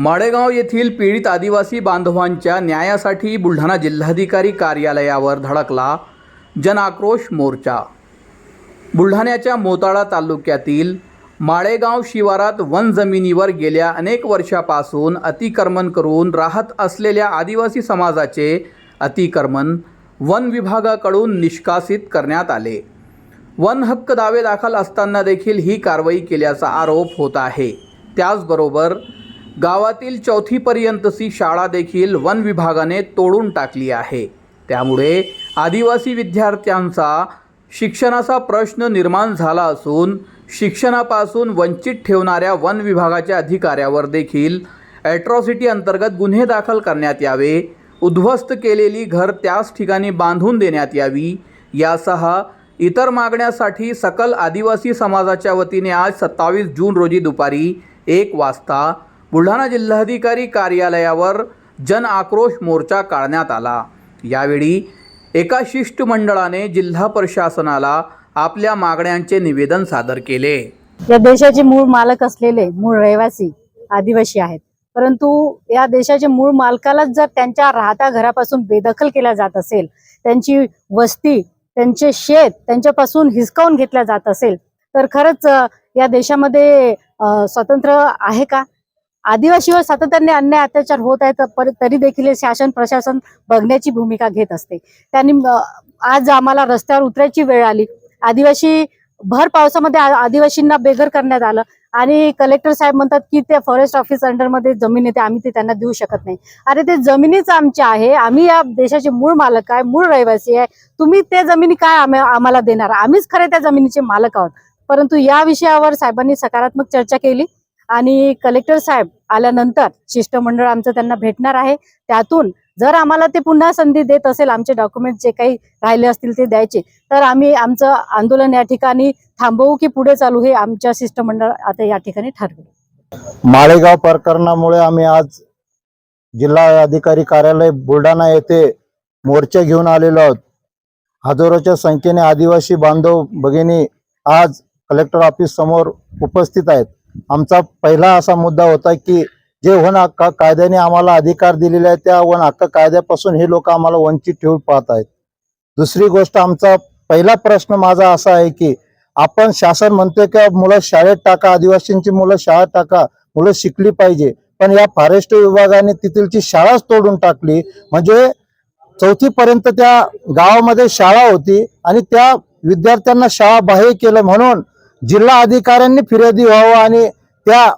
माळेगाव येथील पीडित आदिवासी बांधवांच्या न्यायासाठी बुलढाणा जिल्हाधिकारी कार्यालयावर धडकला जनाक्रोश मोर्चा. बुलढाण्याच्या मोताळा तालुक्यातील माळेगाव शिवारात वन जमिनीवर गेल्या अनेक वर्षापासून अतिक्रमण करून राहत असलेल्या आदिवासी समाजाचे अतिक्रमण वन विभागाकडून निष्कासित करण्यात आले. वन हक्क दावे दाखल असताना देखील ही कारवाई केल्याचा आरोप होत आहे. त्याचबरोबर गावातील चौथीपर्यंतची शाळा देखील वन विभागाने तोडून टाकली आहे. त्यामुळे आदिवासी विद्यार्थ्यांचा शिक्षणाचा प्रश्न निर्माण झाला असून शिक्षणापासून वंचित ठेवणाऱ्या वन विभागाच्या अधिकाऱ्यावर देखील ॲट्रॉसिटी अंतर्गत गुन्हे दाखल करण्यात यावे उद्ध्वस्त केलेली घर त्याच ठिकाणी बांधून देण्यात यावी यासह इतर मागण्यासाठी सकल आदिवासी समाजाच्या वतीने आज सत्तावीस जून रोजी दुपारी एक वाजता बुलढाणा जिल्हाधिकारी कार्यालयावर जन आक्रोश मोर्चा काढण्यात आला. यावेळी एका शिष्टमंडळाने जिल्हा प्रशासनाला आपल्या मागण्यांचे निवेदन सादर केले. या देशाचे मूळ मालक असलेले मूळ रहिवासी आदिवासी आहेत. परंतु या देशाचे मूळ मालकालाच जर त्यांच्या राहत्या घरापासून बेदखल केल्या जात असेल त्यांची वस्ती त्यांचे शेत त्यांच्यापासून हिसकावून घेतल्या जात असेल तर खरंच या देशामध्ये स्वतंत्र आहे का? आदिवासीवर सातत्याने अन्याय अत्याचार होत आहेत तरी देखील शासन प्रशासन बघण्याची भूमिका घेत असते. त्यांनी आज आम्हाला रस्त्यावर उतरायची वेळ आली. आदिवासी भर पावसामध्ये आदिवासींना बेघर करण्यात आलं. आणि कलेक्टर साहेब म्हणतात की ते फॉरेस्ट ऑफिस अंडरमध्ये जमीन येते आम्ही ते त्यांना देऊ शकत नाही. अरे ते जमिनीच आमच्या आहे. आम्ही या देशाचे मूळ मालक आहे मूळ रहिवासी आहे. तुम्ही त्या जमिनी काय आम्हाला देणार? आम्हीच खरे त्या जमिनीचे मालक आहोत. परंतु या विषयावर साहेबांनी सकारात्मक चर्चा केली. आणि कलेक्टर साहेब आल्यानंतर शिष्टमंडळ आमचं त्यांना भेटणार आहे. त्यातून जर आम्हाला ते पुन्हा संधी देत असेल आमचे डॉक्युमेंट जे काही राहिले असतील ते द्यायचे तर आम्ही आमचं आंदोलन या ठिकाणी थांबवू की पुढे चालू हे आमच्या शिष्टमंडळ आता या ठिकाणी ठरवू माळेगाव प्रकरणामुळे आम्ही आज जिल्हा अधिकारी कार्यालय बुलढाणा येथे मोर्चा घेऊन आलेलो आहोत. हजारोच्या संख्येने आदिवासी बांधव भगिनी आज कलेक्टर ऑफिस समोर उपस्थित आहेत. आमचा पहिला असा मुद्दा होता की जे वन हक्क कायद्याने आम्हाला अधिकार दिलेले आहेत त्या वन हक्क कायद्यापासून हे लोक आम्हाला वंचित ठेवून पाहत आहेत. दुसरी गोष्ट आमचा पहिला प्रश्न माझा असा आहे की आपण शासन म्हणतोय की मुलं शाळेत टाका आदिवासींची मुलं शाळेत टाका मुलं शिकली पाहिजे. पण या फॉरेस्ट विभागाने तिथलची शाळाच तोडून टाकली. म्हणजे चौथी पर्यंत त्या गावामध्ये शाळा होती आणि त्या विद्यार्थ्यांना शाळा बाह्य केलं म्हणून जिल्हा अधिकाऱ्यांनी फिर्यादी व्हावं आणि त्या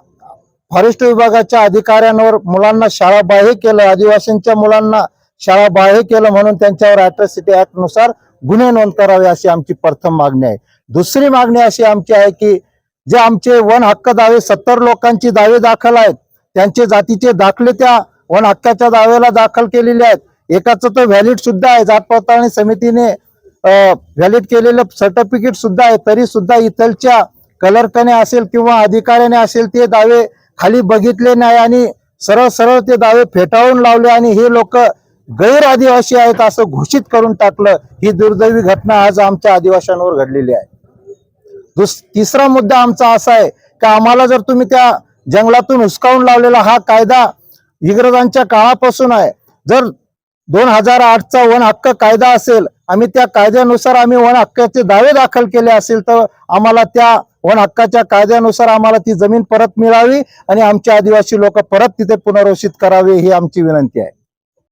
फॉरेस्ट विभागाच्या अधिकाऱ्यांवर मुलांना शाळा बाह्य केलं आदिवासींच्या मुलांना शाळा बाह्य केलं म्हणून त्यांच्यावर अॅट्रॉसिटी ऍक्टनुसार गुन्हे नोंद करावे अशी आमची प्रथम मागणी आहे. दुसरी मागणी अशी आमची आहे की जे आमचे वन हक्क दावे सत्तर लोकांची दावे दाखल आहेत. त्यांचे जातीचे दाखले त्या वन हक्काच्या दाव्याला दाखल केलेले आहेत. एकाचं तर व्हॅलिड सुद्धा आहे. जात पडताळणी समितीने व्हॅलिड केलेलं सर्टिफिकेट सुद्धा आहे. तरी सुद्धा इथलच्या कलर्कने असेल किंवा अधिकाऱ्याने असेल ते दावे खाली बघितले नाही आणि सरळ सरळ ते दावे फेटाळून लावले आणि हे लोक गैर आदिवासी आहेत असं घोषित करून टाकलं. ही दुर्दैवी घटना आज आमच्या आदिवाशांवर घडलेली आहे. दुस तिसरा मुद्दा आमचा असा आहे की आम्हाला जर तुम्ही त्या जंगलातून हुसकावून लावलेला हा कायदा इंग्रजांच्या काळापासून आहे. जर दोन हजार आठचा वन हक्क कायदा असेल आम्ही त्या कायद्यानुसार आम्ही वन हक्काचे दावे दाखल केले असेल तर आम्हाला त्या वन हक्काच्या कायद्यानुसार आम्हाला ती जमीन परत मिळावी आणि आमचे आदिवासी लोक परत तिथे पुनर्वसित करावे ही आमची विनंती आहे.